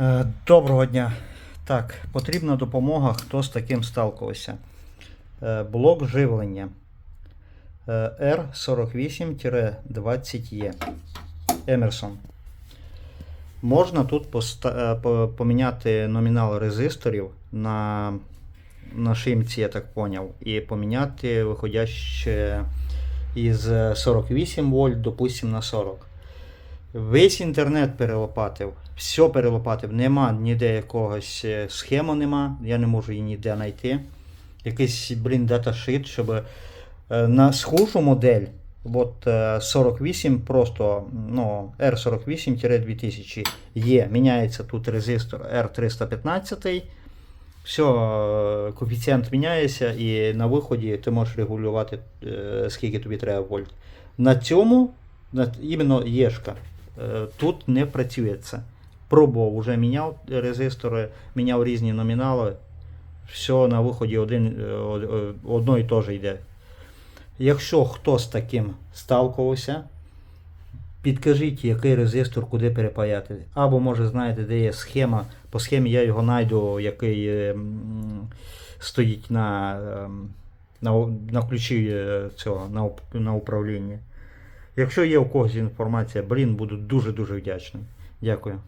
Е, Доброго дня. Так, потрібна допомога, хто з таким сталкувався. Е, Блок живлення е, R48-20E. Emerson. Можна тут е, поміняти номінал резисторів на, на шимці, я так поняв, і поміняти виходяще із 48 вольт, допустим, на 40. Весь інтернет перелопатив, все перелопатив, нема ніде якогось е, схеми нема, я не можу її ніде знайти. Якийсь, блін, даташит, щоб е, на схожу модель, от е, 48 просто, ну, R48-2000 є, міняється тут резистор R315, все, е, коефіцієнт міняється, і на виході ти можеш регулювати, е, скільки тобі треба вольт. На цьому, іменно Єшка, е, тут не працює це. Пробував, вже міняв резистори, міняв різні номінали. Все на виході один, е, е, одно і те ж йде. Якщо хто з таким сталкувався, підкажіть, який резистор куди перепаяти. Або, може, знаєте, де є схема. По схемі я його знайду, який е, стоїть на, ем, на, на ключі е, цього, на, на управління. Якщо є у когось інформація, блін, буду дуже-дуже вдячний. Дякую.